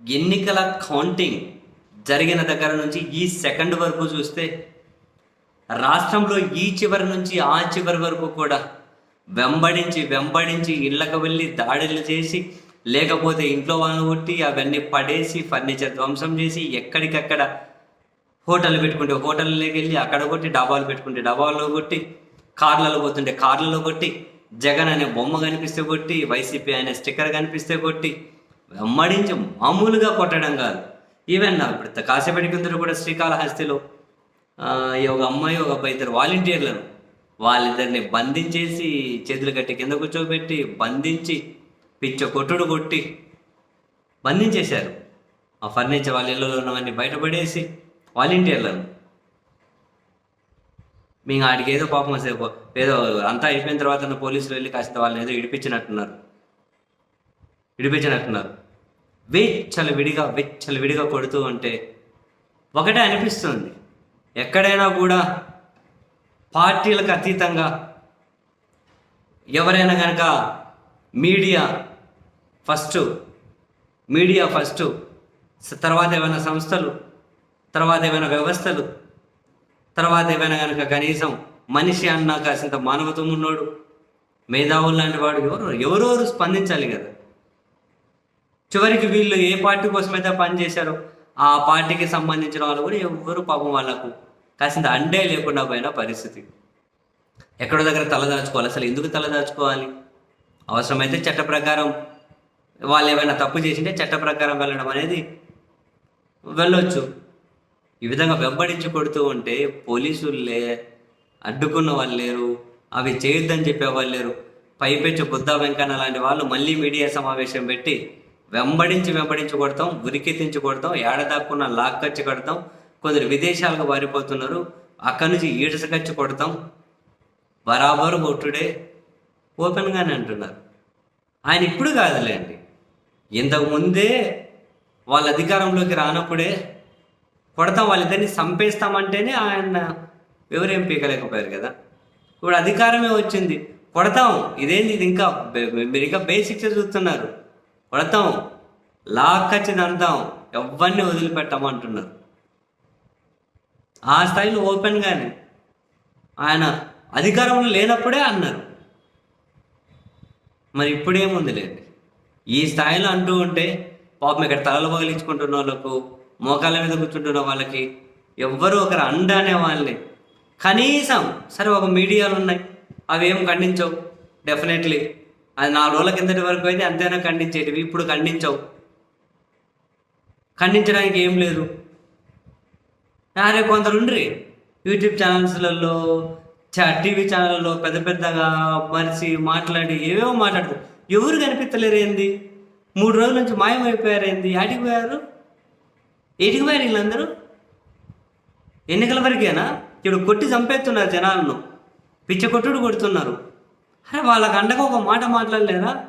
ఎన్నికల కౌంటింగ్ జరిగిన దగ్గర నుంచి ఈ సెకండ్ వరకు చూస్తే రాష్ట్రంలో ఈ చివరి నుంచి ఆ చివరి వరకు కూడా వెంబడించి వెంబడించి ఇళ్ళకు వెళ్ళి దాడులు చేసి లేకపోతే ఇంట్లో వాళ్ళని కొట్టి అవన్నీ పడేసి ఫర్నిచర్ ధ్వంసం చేసి ఎక్కడికక్కడ హోటల్ పెట్టుకుంటే హోటల్లోకి వెళ్ళి అక్కడ కొట్టి డబ్బాలు పెట్టుకుంటే డబ్బాల్లో కొట్టి కార్లలో పోతుంటే కార్లలో కొట్టి జగన్ అనే బొమ్మ కనిపిస్తే కొట్టి వైసీపీ అనే స్టిక్కర్ కనిపిస్తే కొట్టి వెంబడించి మామూలుగా కొట్టడం కాదు. ఈవెన్ ఇప్పుడు కాసేపటి కింద కూడా శ్రీకాళహస్తిలో. ఈ ఒక అమ్మాయి ఒక అబ్బాయి ఇద్దరు వాలంటీర్లను. వాళ్ళిద్దరిని బంధించేసి చేతులు కట్టి కింద కూర్చోబెట్టి బంధించి పిచ్చ కొట్టుడు కొట్టి బంధించేశారు. ఆ ఫర్నిచర్ వాళ్ళ ఇళ్ళలో ఉన్నవన్నీ బయటపడేసి వాలంటీర్లను. మేము ఆడికి ఏదో పాపం ఏదో అంతా అయిపోయిన తర్వాత పోలీసులు వెళ్ళి కాస్త వాళ్ళని ఏదో ఇడిపించినట్టున్నారు. ఇడిపించినట్టున్నారు వెచ్చలు విడిగా వెచ్చల విడిగా కొడుతూ ఉంటే ఒకటే అనిపిస్తుంది. ఎక్కడైనా కూడా పార్టీలకు అతీతంగా ఎవరైనా కనుక మీడియా ఫస్ట్ మీడియా ఫస్ట్ తర్వాత ఏమైనా సంస్థలు తర్వాత ఏమైనా వ్యవస్థలు తర్వాత ఏమైనా కనుక కనీసం మనిషి అన్నా కాసింత మానవత్వం ఉన్నోడు మేధావులు లాంటి వాడు ఎవరు ఎవరెవరు స్పందించాలి కదా? చివరికి వీళ్ళు ఏ పార్టీ కోసమైతే పనిచేశారో ఆ పార్టీకి సంబంధించిన వాళ్ళు కూడా ఎవ్వరు పాపం వాళ్ళకు కాసింత అండే లేకుండా పోయిన పరిస్థితి. ఎక్కడో దగ్గర తలదాచుకోవాలి అసలు ఎందుకు తలదాచుకోవాలి అవసరమైతే చట్ట ప్రకారం వాళ్ళు ఏమైనా తప్పు చేసింటే చట్ట ప్రకారం వెళ్ళడం అనేది వెళ్ళొచ్చు. ఈ విధంగా వెంబడించి కొడుతూ ఉంటే పోలీసులు లే అడ్డుకున్న వాళ్ళు లేరు అవి చేయొద్దని చెప్పే వాళ్ళు లేరు. పైపెచ్చు బుద్ధ వెంకన్న లాంటి వాళ్ళు మళ్ళీ మీడియా సమావేశం పెట్టి వెంబడించి వెంబడించి కొడతాం ఉరికెత్తించి కొడతాం ఏడదాక్కున్న లాక్కచ్చి కొడతాం. కొందరు విదేశాలకు పారిపోతున్నారు అక్కడి నుంచి ఈడసకచ్చి కొడతాం. బరాబరు కొట్టుడే ఓపెన్గానే అంటున్నారు. ఆయన ఇప్పుడు కాదులేండి. ఇంతకు ముందే వాళ్ళ అధికారంలోకి రానప్పుడే కొడతాం వాళ్ళిద్దరిని చంపేస్తామంటేనే ఆయన ఎవరేం పీకలేకపోయారు కదా. ఇప్పుడు అధికారమే వచ్చింది. కొడతాం ఇదేంది ఇది ఇంకా మీరు ఇంకా బేసిక్స్ చూస్తున్నారు. పడతాం లాక్కచ్చి దంతాం ఎవరిని వదిలిపెట్టమంటున్నారు. ఆ స్థాయిలో ఓపెన్గానే ఆయన అధికారంలో లేనప్పుడే అన్నారు. మరి ఇప్పుడేముంది లేండి ఈ స్థాయిలో అంటూ ఉంటే పాపం ఇక్కడ తలలు పగిలించుకుంటున్న వాళ్ళకు మోకాళ్ళ మీద కూర్చుంటున్న వాళ్ళకి ఎవ్వరూ ఒకరు అండ అనే వాళ్ళని కనీసం సరే ఒక మీడియాలు ఉన్నాయి. అవి ఏం ఖండించవు? డెఫినెట్లీ అది నాలుగు రోజుల కిందటి వరకు అయితే అంతేనా ఖండించేటివి. ఇప్పుడు ఖండించవు. ఖండించడానికి ఏం లేదు. అరే కొందరు ఉండ్రి యూట్యూబ్ ఛానల్స్లలో టీవీ ఛానళ్ళలో పెద్ద పెద్దగా మరిచి మాట్లాడి ఏవేవో మాట్లాడుతారు ఎవరు కనిపించలేరు ఏంది? మూడు రోజుల నుంచి మాయమైపోయారు ఏంది ఆటికి పోయారు? ఏటికి పోయారు వీళ్ళందరూ? ఎన్నికల వరకేనా? ఇప్పుడు కొట్టి చంపేస్తున్నారు జనాలను. పిచ్చ కొట్టుడు కొడుతున్నారు. అరే వాళ్ళకి అండగా ఒక మాట మాట్లాడలేరా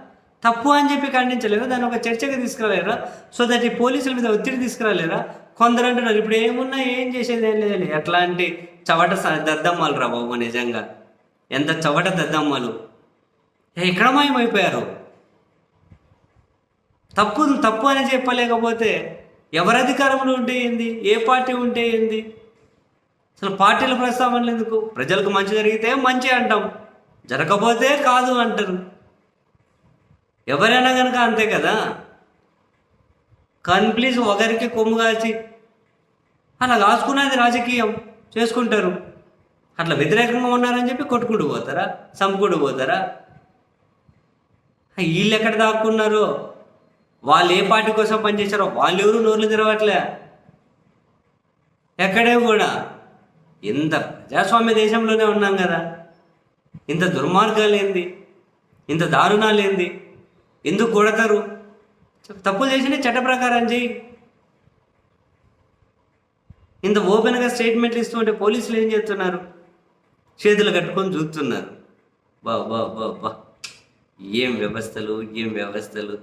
తప్పు అని చెప్పి ఖండించలేరు దాన్ని ఒక చర్చకి తీసుకురాలేరా సో దట్ ఈ పోలీసుల మీద ఒత్తిడి తీసుకురాలేరా కొందరు అంటున్నారు ఇప్పుడు ఏమున్నా ఏం చేసేది ఏం లేదు. ఎట్లాంటి చవట స- దద్దమ్మలు రా బాబు నిజంగా. ఎంత చవట దద్దమ్మలు. ఏ, ఎక్కడ మాయమైపోయారు. తప్పు తప్పు అని చెప్పలేకపోతే ఎవరి అధికారంలో ఉంటే ఏంది? ఏ పార్టీ ఉంటే ఏంది? అసలు పార్టీల ప్రస్తావనలు ఎందుకు? ప్రజలకు మంచి జరిగితే మంచి అంటాం. జరగకపోతే కాదు అంటారు. ఎవరైనా కనుక అంతే కదా? కానీ ప్లీజ్ ఒకరికి కొమ్ము కాల్చి అలా కాసుకున్నది రాజకీయం చేసుకుంటారు. అట్లా వ్యతిరేకంగా ఉన్నారని చెప్పి కొట్టుకుంటూ పోతారా? చంపుకుంటూ పోతారా? వీళ్ళు ఎక్కడ దాక్కున్నారు? వాళ్ళు ఏ పార్టీ కోసం పనిచేశారో వాళ్ళు ఎవరు నోర్లు తెరవట్లే. ఎక్కడే కూడా. ఇంత ప్రజాస్వామ్య దేశంలోనే ఉన్నాం కదా. ఇంత దుర్మార్గాలు ఏంది ఇంత దారుణాలు ఏంది ఎందుకు కొడతారు? తప్పులు చేసిన చట్ట ప్రకారం చెయ్యి ఇంత ఓపెన్గా స్టేట్మెంట్లు ఇస్తుంటే పోలీసులు ఏం చేస్తున్నారు? చేతులు కట్టుకొని చూస్తున్నారు. బా బా బా బా ఏం వ్యవస్థలు ఏం వ్యవస్థలు?